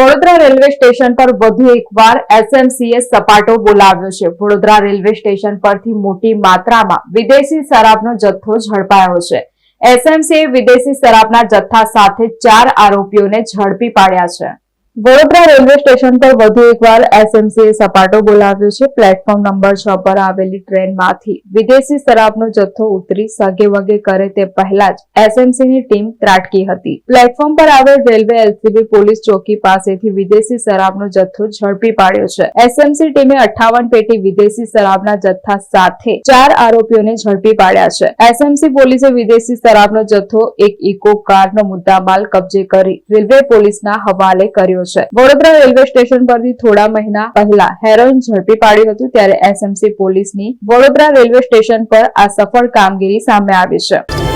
Vadodara railway station પર વધુ એકવાર એસએમસીએ સપાટો બોલાવ્યો છે. વડોદરા રેલવે સ્ટેશન પરથી મોટી માત્રામાં વિદેશી શરાબનો જથ્થો ઝડપાયો છે. એસએમસીએ વિદેશી શરાબના જથ્થા સાથે ચાર આરોપીઓને ઝડપી પાડ્યા છે. વડોદરા રેલવે સ્ટેશન પર વધુ એકવાર એસએમસીએ સપાટો બોલાવ્યો છે. પ્લેટફોર્મ નંબર છ પર આવેલી ટ્રેનમાંથી વિદેશી શરાબનો જથ્થો ઉતરી સગે વગે કરે તે પહેલા જ એસએમસીની ટીમ ત્રાટકી હતી. પ્લેટફોર્મ પર આવેલ રેલવે એલસીબી પોલીસ ચોકી પાસેથી વિદેશી શરાબનો જથ્થો ઝડપી પાડ્યો છે. એસએમસી ટીમે અઠ્ઠાવન પેટી વિદેશી શરાબના જથ્થા સાથે ચાર આરોપીઓને ઝડપી પાડ્યા છે. એસએમસી પોલીસે વિદેશી શરાબનો જથ્થો એક ઇકો કારનો મુદ્દામાલ કબજે કરી રેલવે પોલીસના હવાલે કર્યો છે. વડોદરા રેલવે સ્ટેશન પરથી થોડા મહિના પહેલા હેરોઇન ઝડપી પાડ્યું હતું ત્યારે એસએમસી પોલીસની વડોદરા રેલવે સ્ટેશન પર આ સફળ કામગીરી સામે આવી છે.